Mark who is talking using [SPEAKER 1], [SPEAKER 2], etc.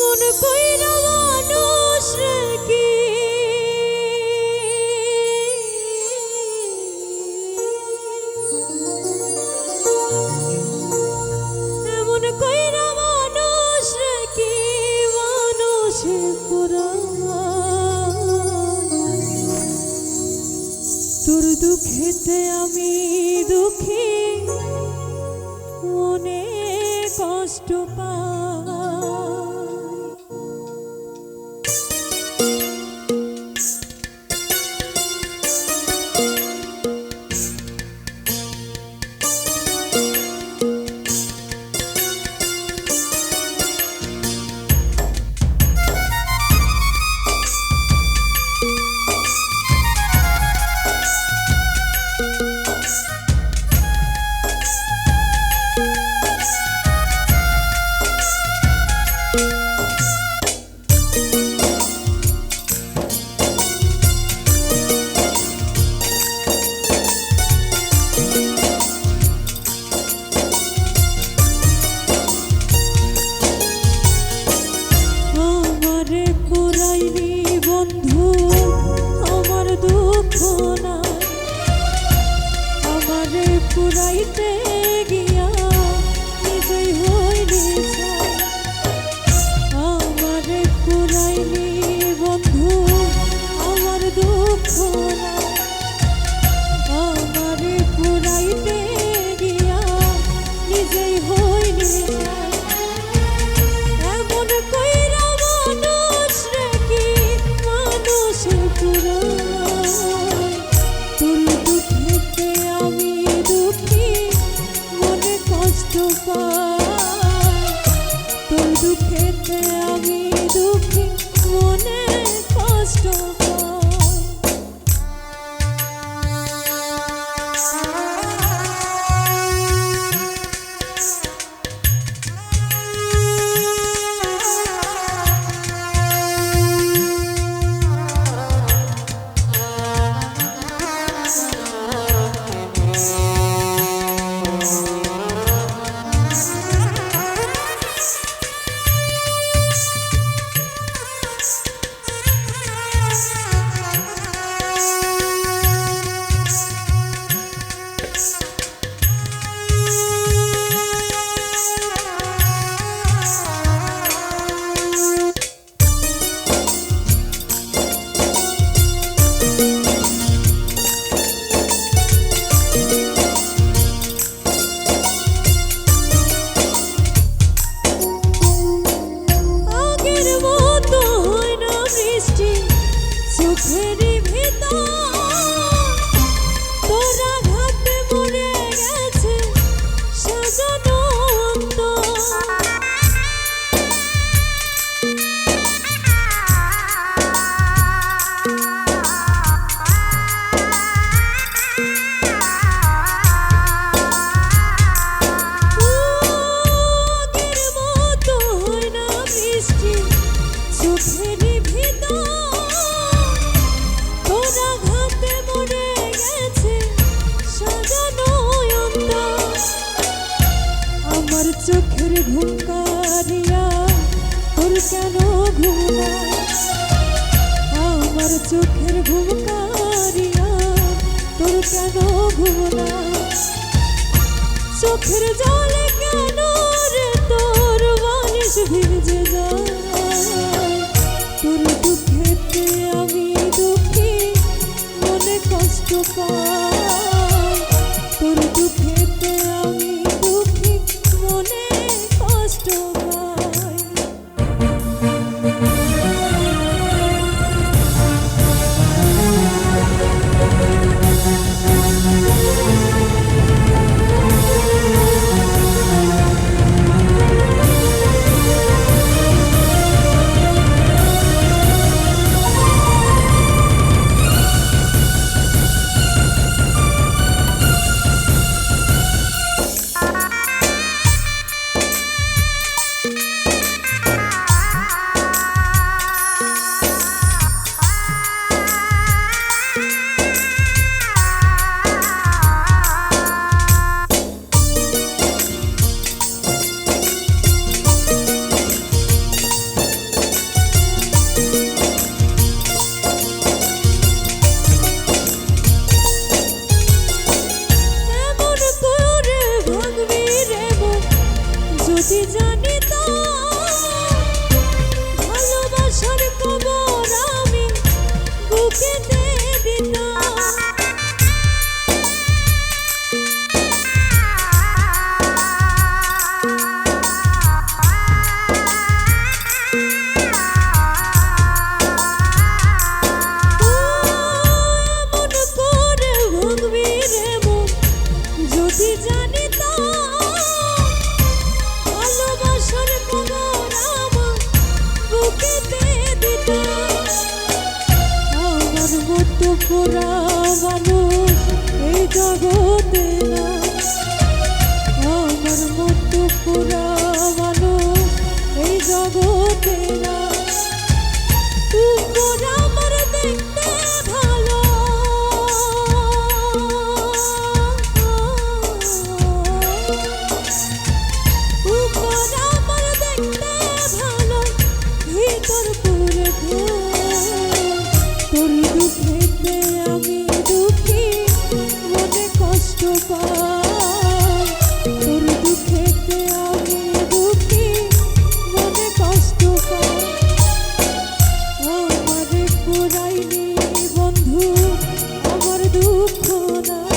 [SPEAKER 1] মন কইরা হইতে আমি দুঃখী। মনে কষ্ট পা baby. আমি দুঃখী মনে কষ্ট চোখের ঘুম কারিয়া তোর কেন ঘুমা আমার চোখের ঘুম কারিয়া তোর কেন ঘুমা চোখের জলে কেন রে তোর বালিশ ভিজে যায়? to fall. ছড়াবানো এই জগতে না। আমার মতো পুরাবানো এই জগতে দুঃখ না